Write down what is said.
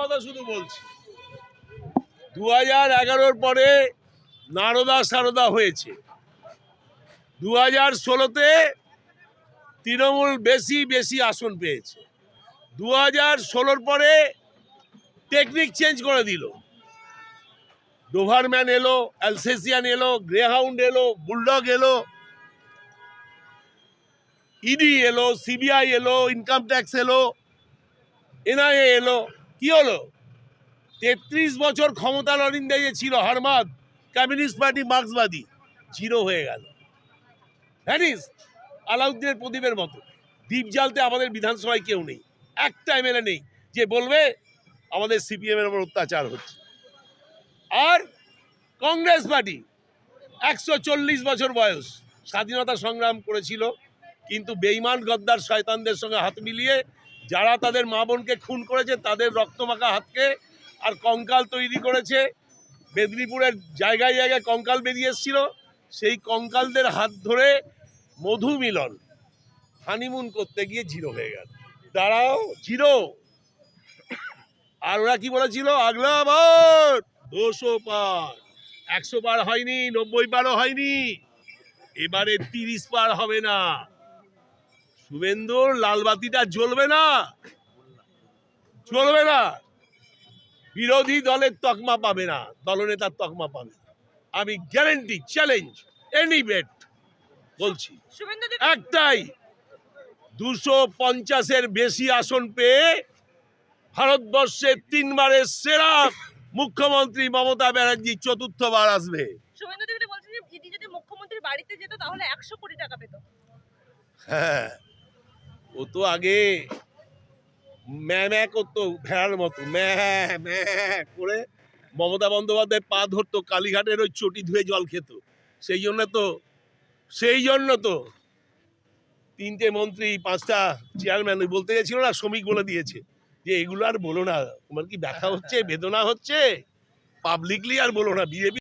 কথা শুধু বলছি। দু হাজার এগারোর পরে নারদা সারদা হয়েছে। দু হাজার ষোলোতে তৃণমূল বেশি বেশি আসন পেয়েছে। দু হাজার ষোলোর পরে টেকনিক চেঞ্জ করে দিল। ডোভারম্যান এলো অ্যালসেসিয়ান এলো গ্রেহাউন্ড এলো বুলডগ এলো ইডি এলো সিবিআই এলো ইনকাম ট্যাক্স এলো এনআইএ এলো। কি হলো? তেত্রিশ বছর ক্ষমতা লড়িন্দে যে ছিল হারমাদ, কমিউনিস্ট পার্টি, মার্ক্সবাদী। জিরো হয়ে গেল। জানিস? আলাউদ্দিনের প্রদীপের মতো। দ্বীপ জ্বালতে আমাদের বিধানসভায় কেউ নেই। একটা এমএলএ নেই। যে বলবে, আমাদের সিপিএম এর উপর অত্যাচার হচ্ছে। আর কংগ্রেস পার্টি, একশো চল্লিশ বছর বয়স। স্বাধীনতা সংগ্রাম করেছিল, কিন্তু বেইমান গদ্দার শয়তানদের সঙ্গে হাত মিলিয়ে যারা তাদের মা বোনকে খুন করেছে, তাদের রক্তমাখা হাতকে আর কঙ্কাল তৈরি করেছে। মেদিনীপুরের জায়গায় জায়গায় কঙ্কাল বেরিয়ে এসেছিল। সেই কঙ্কালদের হাত ধরে মধু মিলন হানিমুন করতে গিয়ে জিরো হয়ে গেল। দাঁড়াও, জিরো। আর ওরা কি বলেছিল? আগলা ভোট দুশো পার। একশো পার হয়নি, নব্বই পারও হয়নি। এবারে তিরিশ পার হবে না। শুভেন্দুর লালবাতিটা জ্বলবে না। চলবে না। বিরোধী দলের তকমা পাবে না। দলনেতার তকমা পাবে না। আমি গ্যারেন্টি চ্যালেঞ্জ এনি বেট বলছি। একটাই দুশো পঞ্চাশের বেশি আসন পেয়ে ভারতবর্ষের তিনবারের সেরা মুখ্যমন্ত্রী মমতা ব্যানার্জি চতুর্থবার আসবে। মুখ্যমন্ত্রীর বাড়িতে যেত তাহলে একশো কোটি টাকা পেত। হ্যাঁ। ও তো আগে ম্যা ম্যা করতো, ভেড়ার মতো, ম্যা ম্যা করে মমতা বন্দ্যোপাধ্যায় পা ধরতো, কালীঘাটের ওই চটি ধুয়ে জল খেত। সেই জন্য তো, সেই জন্য তো তিনটে মন্ত্রী, পাঁচটা চেয়ারম্যান বলতে গেছিল না, শ্রমিক বলে দিয়েছে যে এগুলো আর বলো না, তোমার কি ব্যথা হচ্ছে, বেদনা হচ্ছে? পাবলিকলি আর বলো না বিজেপি